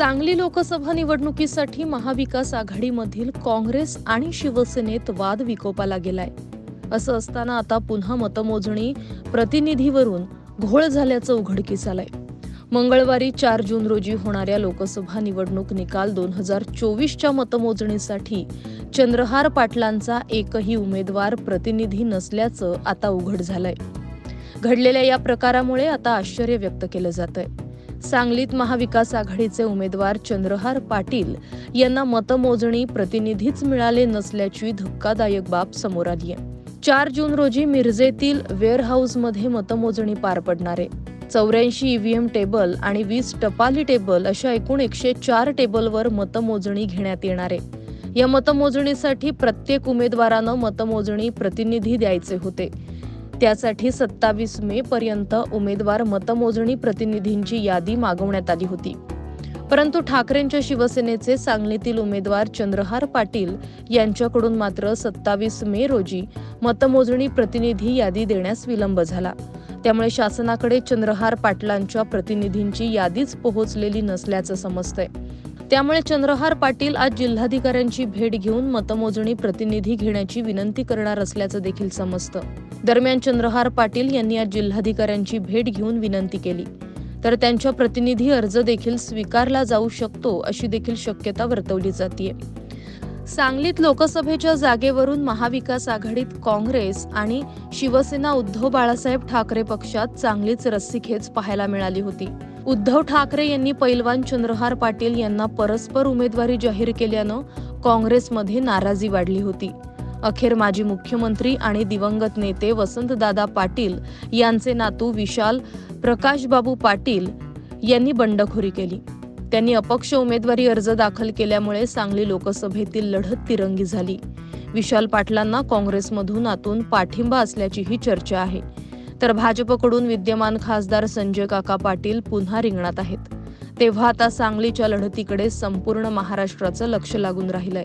सांगली लोकसभा निवडणुकीसाठी महाविकास आघाडीमधील काँग्रेस आणि शिवसेनेत वाद विकोपाला गेलाय. असं असताना आता पुन्हा मतमोजणी प्रतिनिधीवरून घोळ झाल्याचं उघडकीस आलंय. मंगळवारी चार जून रोजी होणाऱ्या लोकसभा निवडणूक निकाल दोन हजार चोवीसच्या मतमोजणीसाठी चंद्रहार पाटलांचा एकही उमेदवार प्रतिनिधी नसल्याचं आता उघड झालंय. घडलेल्या या प्रकारामुळे आता आश्चर्य व्यक्त केलं जात आहे सांगलीत महाविकास आघाडीचे उमेदवार चंद्रहार पाटील यांना मतमोजणी प्रतिनिधीच मिळाले नसल्याची धक्कादायक बाब समोर आली आहे. चार जून रोजी मिरजेतील वेअरहाऊसमध्ये मतमोजणी पार पडणार. आहे चौऱ्याऐंशी ईव्हीएम टेबल आणि वीस टपाली टेबल अशा एकूण एकशे चार टेबलवर मतमोजणी घेण्यात येणार. आहे या मतमोजणीसाठी प्रत्येक उमेदवारानं मतमोजणी प्रतिनिधी द्यायचे होते. त्यासाठी सत्तावीस मे पर्यंत उमेदवार मतमोजणी प्रतिनिधींची यादी मागवण्यात आली होती. परंतु ठाकरेंच्या शिवसेनेचे सांगलीतील उमेदवार चंद्रहार पाटील यांच्याकडून मात्र सत्तावीस मे रोजी मतमोजणी प्रतिनिधी यादी देण्यास विलंब झाला. त्यामुळे शासनाकडे चंद्रहार पाटलांच्या प्रतिनिधींची यादीच पोहोचलेली नसल्याचं समजतंय. त्यामुळे चंद्रहार पाटील आज जिल्हाधिकाऱ्यांची भेट घेऊन मतमोजणी प्रतिनिधी घेण्याची विनंती करणार असल्याचं देखील समजतं. दरम्यान चंद्रहार पाटील यांनी आज जिल्हाधिकाऱ्यांची भेट घेऊन विनंती केली. तर त्यांच्या प्रतिनिधी अर्ज देखील स्वीकारला जाऊ शकतो अशी देखील शक्यता वर्तवली जाते सांगलीत लोकसभेच्या जागेवरून महाविकास आघाडीत काँग्रेस आणि शिवसेना उद्धव बाळासाहेब ठाकरे पक्षात चांगलीच रस्सीखेच पाहायला मिळाली होती. उद्धव ठाकरे यांनी पैलवान चंद्रहार पाटील यांना परस्पर उमेदवारी जाहीर केल्यानं काँग्रेसमध्ये नाराजी वाढली होती. अखेर माजी मुख्यमंत्री आणि दिवंगत नेते वसंतदादा पाटील यांचे नातू विशाल प्रकाशबाबू पाटील यांनी बंडखोरी केली. त्यांनी अपक्ष उमेदवारी अर्ज दाखल केल्यामुळे सांगली लोकसभेतील लढत तिरंगी झाली. विशाल पाटलांना काँग्रेसमधून आतून पाठिंबा असल्याचीही चर्चा आहे. तर भाजपकडून विद्यमान खासदार संजय काका पाटील पुन्हा रिंगणात आहेत. तेव्हा आता सांगलीच्या लढतीकडे संपूर्ण महाराष्ट्राचं लक्ष लागून राहिलंय.